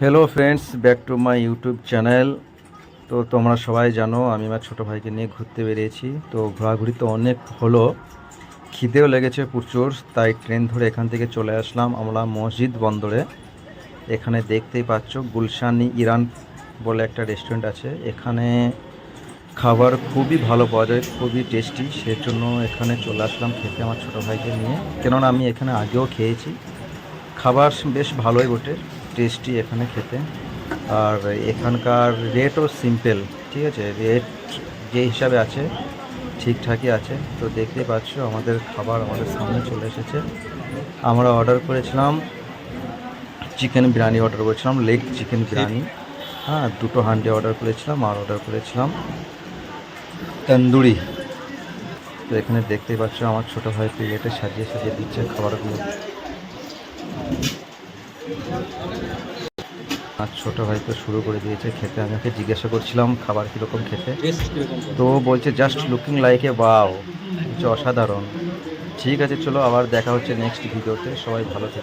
Hello friends back to my YouTube channel তো তোমরা সবাই জানো, আমি আমার ছোটো ভাইকে নিয়ে ঘুরতে বেরিয়েছি। তো ঘোরাঘুরি তো অনেক হলো। খিদেও লেগেছে প্রচুর, তাই ট্রেন ধরে এখান থেকে চলে আসলাম আমরা মসজিদ বন্দরে। এখানে দেখতেই পাচ্ছ, গুলশানি ইরান বলে একটা রেস্টুরেন্ট আছে। এখানে খাবার খুবই ভালো পাওয়া যায় খুবই টেস্টি সেজন্য এখানে চলে আসলাম খেতে আমার ছোটো ভাইকে নিয়ে। কেননা আমি এখানে আগেও খেয়েছি। খাবার বেশ ভালোই বটে টেস্টি এখানে খেতে। আর এখানকার রেটও সিম্পল ঠিক আছে? রেট যে হিসাবে আছে ঠিকঠাকই আছে। তো দেখতেই পাচ্ছ আমাদের খাবার আমাদের সামনে চলে এসেছে। আমরা অর্ডার করেছিলাম চিকেন বিরিয়ানি অর্ডার করেছিলাম লেগ চিকেন বিরিয়ানি। হ্যাঁ দুটো হান্ডি অর্ডার করেছিলাম আর অর্ডার করেছিলাম তন্দুরি। তো এখানে দেখতেই পাচ্ছ আমার ছোটো ভাই প্লেটে সাজিয়ে সাজিয়ে দিচ্ছে খাবারগুলো। আর ছোটো ভাই তো শুরু করে দিয়েছে খেতে। আমি ওকে জিজ্ঞাসা করছিলাম খাবার কীরকম খেতে। তো বলছে just looking like a wow অসাধারণ। ঠিক আছে চলো আবার দেখা হচ্ছে নেক্সট ভিডিওতে সবাই ভালো থাকে।